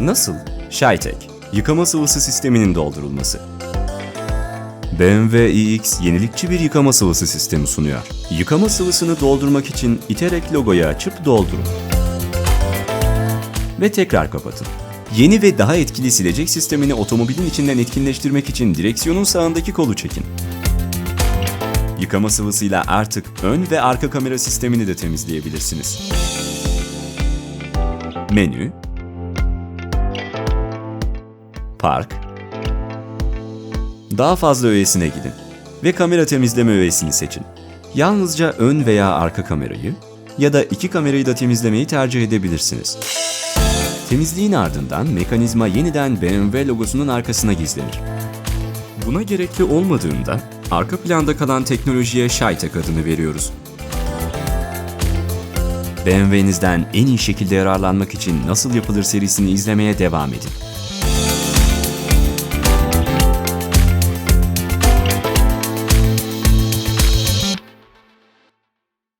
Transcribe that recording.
Nasıl? Shytek, yıkama sıvısı sisteminin doldurulması. BMW iX yenilikçi bir yıkama sıvısı sistemi sunuyor. Yıkama sıvısını doldurmak için iterek logoyu açıp doldurun. Ve tekrar kapatın. Yeni ve daha etkili silecek sistemini otomobilin içinden etkinleştirmek için direksiyonun sağındaki kolu çekin. Yıkama sıvısıyla artık ön ve arka kamera sistemini de temizleyebilirsiniz. Menü Park Daha fazla öğesine gidin ve kamera temizleme öğesini seçin. Yalnızca ön veya arka kamerayı ya da iki kamerayı da temizlemeyi tercih edebilirsiniz. Temizliğin ardından mekanizma yeniden BMW logosunun arkasına gizlenir. Buna gerekli olmadığında arka planda kalan teknolojiye Shytek adını veriyoruz. BMW'nizden en iyi şekilde yararlanmak için Nasıl Yapılır serisini izlemeye devam edin.